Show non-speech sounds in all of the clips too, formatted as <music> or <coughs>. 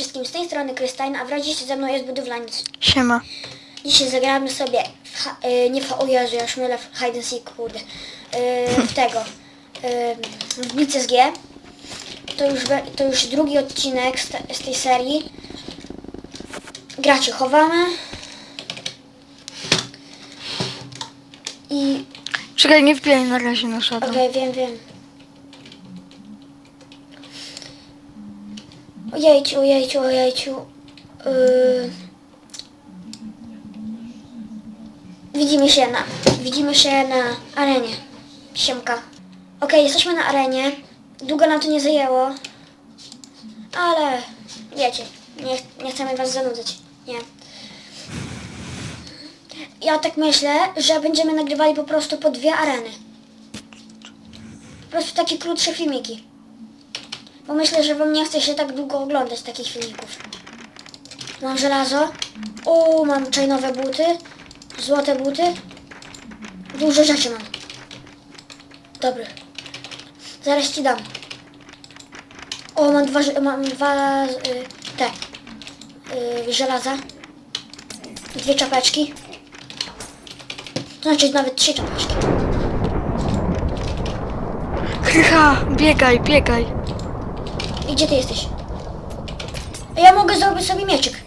wszystkim, z tej strony Krystajn, a w razie się ze mną jest budowlaniec. Siema. Dzisiaj zagramy sobie, w, y, nie w, o Jezu, ja już mylę w hide and seek, kurde, y, <laughs> w tego, y, w Blitz SG. To już, to już drugi odcinek z, te, z tej serii. Gracie chowamy. I, Czekaj, nie wbijaj na razie na żadną. okej, wiem, wiem. Ojejciu, ojejciu, ojejciu. Yy... Widzimy się na, widzimy się na arenie. Siemka. Okej, jesteśmy na arenie. Długo nam to nie zajęło. Ale wiecie, nie, nie chcemy was zanudzać. Nie. Ja tak myślę, że będziemy nagrywali po prostu po dwie areny. Po prostu takie krótsze filmiki. Bo myślę, że wam nie chce się tak długo oglądać takich filmików. Mam żelazo. O, mam czajnowe buty. Złote buty. Dużo rzeczy mam. Dobry. Zaraz ci dam. O, mam dwa, mam dwa y, te y, żelaza. Dwie czapeczki. To znaczy nawet trzy czapeczki. Krycha, biegaj, biegaj. I gdzie ty jesteś? Ja mogę zrobić sobie mieczyk.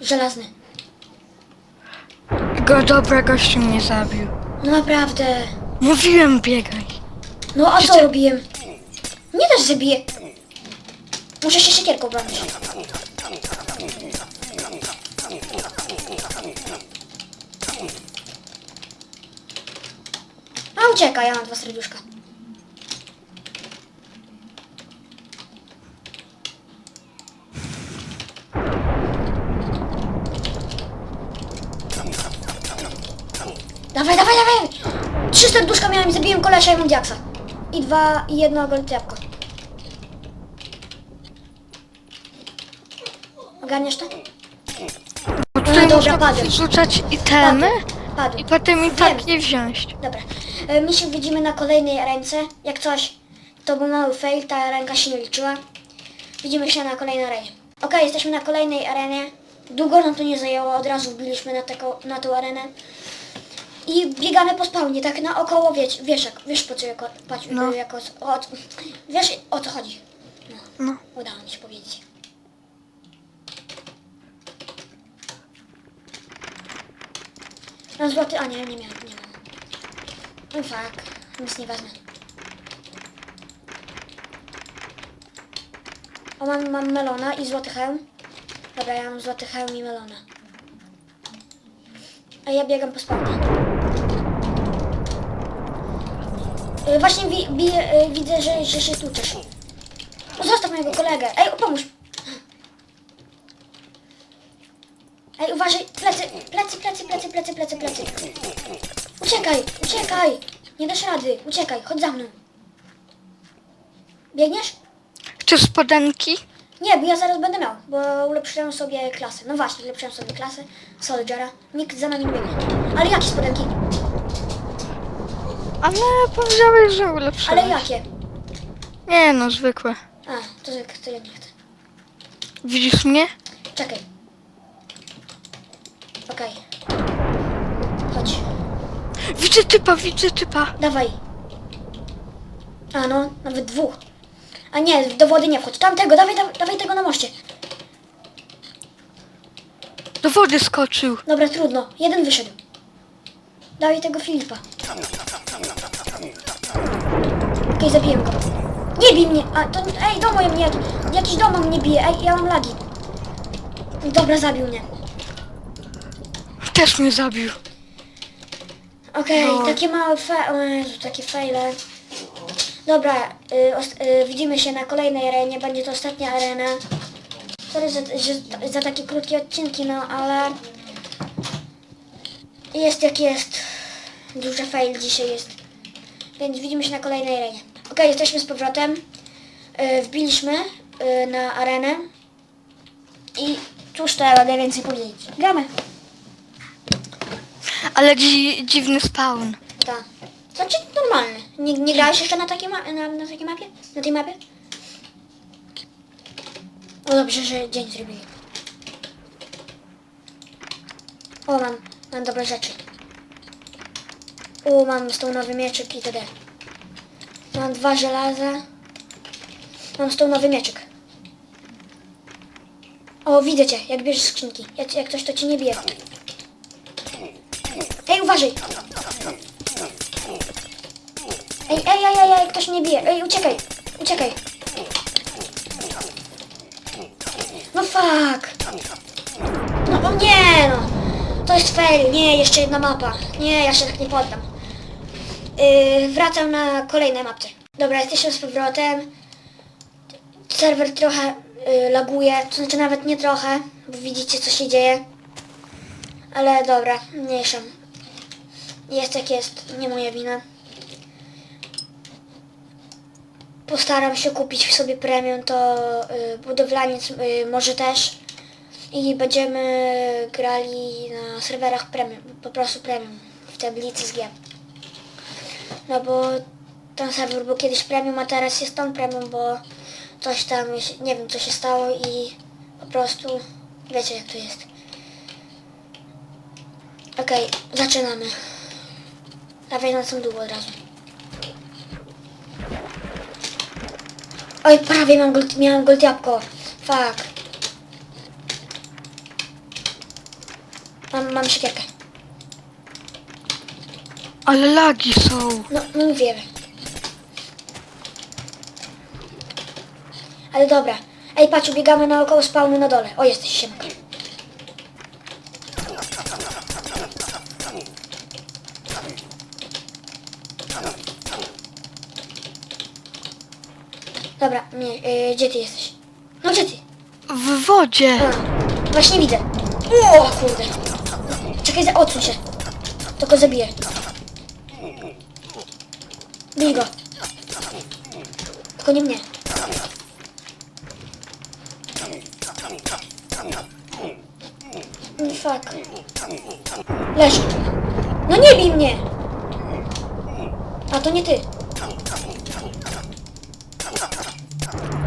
Żelazny. Go, dobra, gościu mnie zabił. No naprawdę. Mówiłem, biegaj. No a co Jeszcze- robiłem? Nie też zabiję. Muszę się siekierką bronić. A ucieka, ja mam dwa serduszka. Dawaj, dawaj, dawaj! Trzy serduszka miałem i zabiłem kolesia i mam diaksa. I dwa, i jedno jabłko. Ogarniesz to? Bo tutaj dobra, można padłem. rzucać itemy Padł. i potem i tak nie wziąć. Dobra. E, My się widzimy na kolejnej ręce. Jak coś, to był mały fail, ta ręka się nie liczyła. Widzimy się na kolejnej arenie. Okej, jesteśmy na kolejnej arenie. Długo nam to nie zajęło, od razu wbiliśmy na, taką, na tą arenę. I biegamy po spawnie, tak naokoło, wiesz, wiesz, jak, wiesz po co jako, patrz, No. jako o, wiesz o co chodzi. No, No. udało mi się powiedzieć. Mam złoty, a nie, nie miałem, nie mam. No fuck, nic nie wezmę. O, mam, mam melona i złoty hełm. Dobra, ja mam złoty hełm i melona. A ja biegam po spawnie. Y, Właśnie wi, wi, y, widzę, że, że się tłuczesz. O, zostaw mojego kolegę. Ej, pomóż. Ej, uważaj, plecy, plecy, plecy, plecy, plecy, plecy, plecy. Uciekaj, uciekaj. Nie dasz rady, uciekaj, chodź za mną. Biegniesz? Chcesz spodenki? Nie, bo ja zaraz będę miał, bo ulepszyłem sobie klasę. No właśnie, ulepszyłem sobie klasę Soldiera. Nikt za nami nie biegnie. Ale jakie spodenki? Ale powiedziałeś, że ulepszyłeś. Ale jakie? Nie no, zwykłe. A, to, to ja nie chcę. Widzisz mnie? Czekaj. Okej. Chodź. Widzę typa, widzę typa. Dawaj. A no, nawet dwóch. A nie, do wody nie wchodź. Tamtego, dawaj, dawaj, dawaj tego na moście. Do wody skoczył. Dobra, trudno. Jeden wyszedł. Dawaj tego Filipa. Okej, zabiłem go. Nie bij mnie! A, to, ej, domo mnie! Jakiś domo mnie bije, ej, ja mam lagi. Dobra, zabił mnie. Też mnie zabił. Okej, No. takie małe fe... O Jezu, takie fejle. Dobra, y, os- y, widzimy się na kolejnej arenie, będzie to ostatnia arena. Sorry za, że, za takie krótkie odcinki, no ale... Jest jak jest. Duży fail dzisiaj jest. Więc widzimy się na kolejnej arenie. Okej, jesteśmy z powrotem. Y, wbiliśmy y, na arenę. I cóż to ja mogę więcej powiedzieć. Gramy. Ale dzi dziwny spawn. Tak. Znaczy normalny. Nie, nie grałeś jeszcze na takiej, ma- na, na takiej mapie? Na tej mapie? O dobrze, że dzień zrobili. O, mam, mam dobre rzeczy. O, mam stołnowy mieczyk i td. Mam dwa żelaza. Mam stołnowy mieczyk. O, widzę cię, jak bierzesz skrzynki. Jak, jak coś to cię nie bije. Ej, uważaj! Ej, ej, ej, ej, ej, ktoś mnie bije. Ej, uciekaj, uciekaj. No fuck. No o nie no. To jest fail. Nie, jeszcze jedna mapa. Nie, ja się tak nie poddam. Yy, wracam na kolejne mapce. Dobra, jesteśmy z powrotem. Serwer trochę yy, laguje, to znaczy nawet nie trochę, bo widzicie co się dzieje. Ale dobra, mniejszą. Jest jak jest, nie moja wina. Postaram się kupić sobie premium, to y, budowlaniec y, może też. I będziemy grali na serwerach premium, po prostu premium, w tablicy z G. No bo ten serwer był kiedyś premium, a teraz jest on premium, bo coś tam, nie wiem co się stało i po prostu wiecie jak to jest. Okej, zaczynamy. Dawaj na są długo od razu. Oj, prawie mam gold, miałem gold jabłko. Fuck. Mam, mam siekierkę. Ale lagi są. No, no mówię. Ale dobra. Ej, patrz, biegamy naokoło spawnu na dole. O, jesteś, siemka. Dobra, nie, y, gdzie ty jesteś? No gdzie ty? W wodzie. A, właśnie widzę. O kurde. Czekaj, za- odsuń się. Go zabiję. Bij go. Tylko nie mnie. Mm, Fuck. Leż. No nie bij mnie. A to nie ty.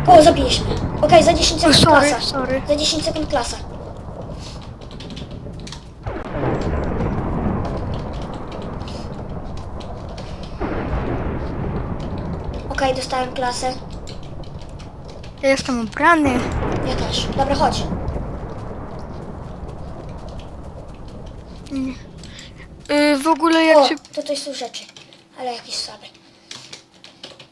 O, mnie. Okej, za 10 O, sekund sorry, klasa. sorry. Za 10 sekund klasa. Okej, dostałem klasę. Ja jestem ubrany. Ja też. Dobra, chodź. Y, w ogóle jak, O, tutaj są rzeczy. Ale jakieś słabe.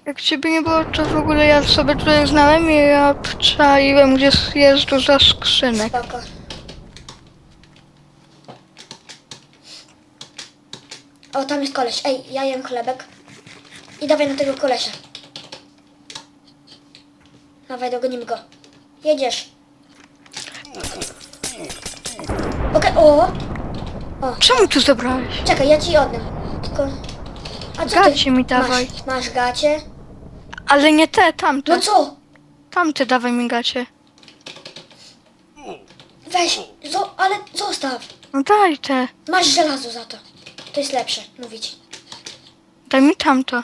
jak ciebie nie było, to w ogóle ja sobie tutaj znałem i ja czaiłem, gdzie jest dużo skrzynek. Spoko. O, tam jest koleś. Ej, ja jem chlebek. I dawaj na tego kolesia. Dawaj, dogonimy go. Jedziesz. Okej, o! O, Czemu tu zabrałeś? czekaj, ja ci oddam. Tylko... A co Gacie ty? mi dawaj. Masz, masz gacie? Ale nie te, tamte. No co? Tamte dawaj mi gacie. Weź, zo, ale zostaw. No daj te. Masz żelazo za to. To jest lepsze, mówię ci. Daj mi tamto.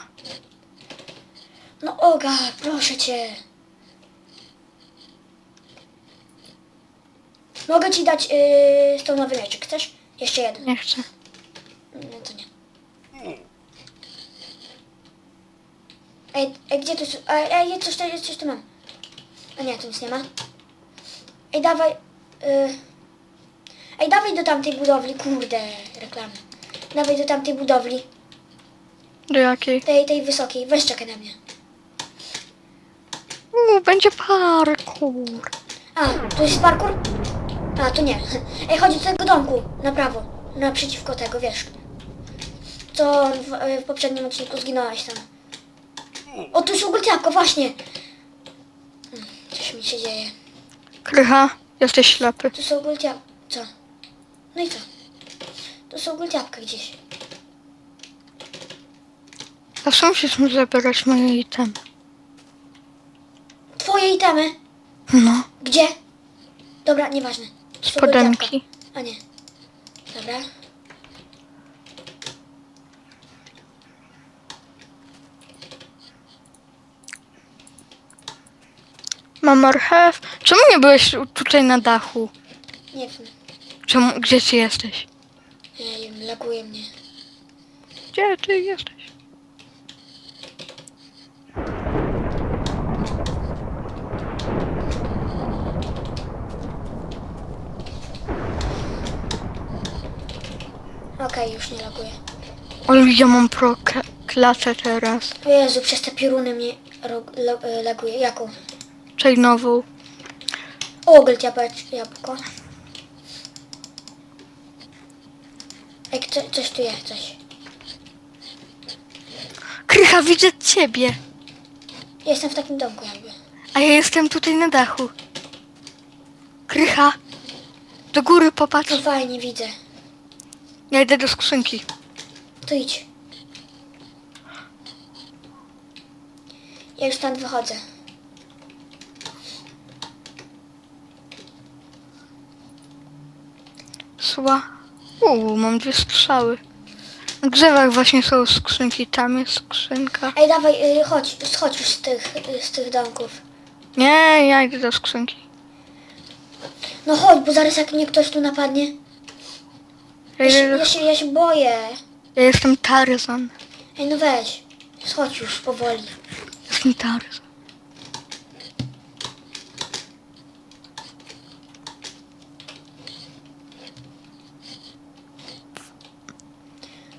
No Oga, proszę cię. Mogę ci dać yy, nowy mieczek, chcesz? Jeszcze jeden. Nie chcę. No to nie. Ej, ej gdzie to jest? Ej, ej coś, coś, coś tu mam. A nie, tu nic nie ma. Ej, dawaj. Yy. Ej, dawaj do tamtej budowli, kurde, reklamy. Dawaj do tamtej budowli, Do jakiej? tej, tej wysokiej. Weź czekaj na mnie. Uuu, będzie parkour. A, tu jest parkour? A, tu nie. Ej, chodź do tego domku, na prawo. Naprzeciwko tego, wiesz. Co w, w poprzednim odcinku zginąłeś tam. O, tu jest jabłko, właśnie. Coś mi się dzieje. Krycha, jesteś ślepy. Tu są jabłka. Co? No i co? Tu są jabłka gdzieś. Zawsze musisz mi zabierać moje itemy. Twoje itemy? No, Gdzie? Dobra, nieważne. Spodenki. A nie. Dobra. Mam marchew. Czemu nie byłeś tutaj na dachu? Nie wiem. Czemu, gdzie ty jesteś? Nie wiem, laguje mnie. Gdzie ty jesteś? Okej, już nie laguje. Ale ja mam pro kla- klasę teraz. O Jezu, przez te pioruny mnie lo- e, laguje. Jaką? Czyli nową. Ogryt jabłecz, jabłko. Ej, co, coś tu jest, coś. Krycha, widzę ciebie. Jestem w takim domku jakby. A ja jestem tutaj na dachu. Krycha. Do góry popatrz. No fajnie, widzę. Ja idę do skrzynki. To idź. Ja już stąd wychodzę. Sła. Uuu, mam dwie strzały. Na drzewach właśnie są skrzynki. Tam jest skrzynka. Ej, dawaj, y, chodź, schodź już z tych, y, z tych domków. Nie, ja idę do skrzynki. No chodź, bo zaraz jak mnie ktoś tu napadnie. Ja, się, do... ja się, ja się boję. ja jestem Tarzan. Ej, no weź. Schodź już powoli. Jestem Tarzan.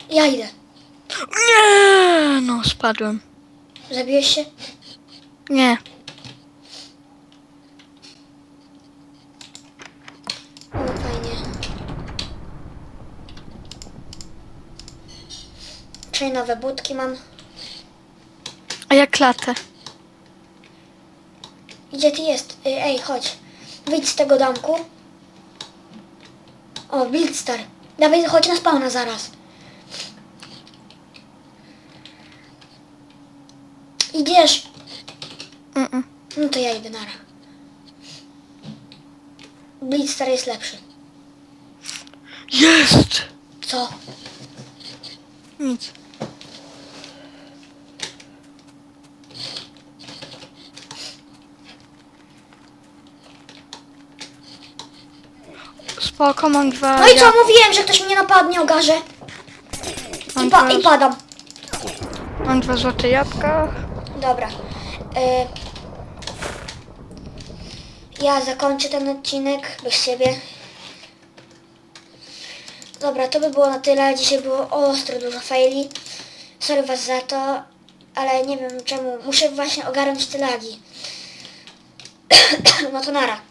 Ja idę. Nie, no spadłem. Zabiłeś się? Nie. O, fajnie. Czyli nowe budki mam. A ja klatę. Gdzie ty jest? Ej, ej, chodź. Wyjdź z tego domku. O, Blitzstar. Dawaj, chodź na spawna zaraz. Idziesz. Mm-mm. No to ja idę nara. Blitzstar jest lepszy. Jest! Co? Nic. Mam dwa... No i co? Mówiłem, że ktoś mnie napadnie, ogarze. I, pa, I padam. mam dwa złote jabłka. Dobra. Y... Ja zakończę ten odcinek bez siebie. Dobra, to by było na tyle. Dzisiaj było ostro dużo faili. Sorry was za to, ale nie wiem czemu. Muszę właśnie ogarnąć te lagi. <coughs> no to nara.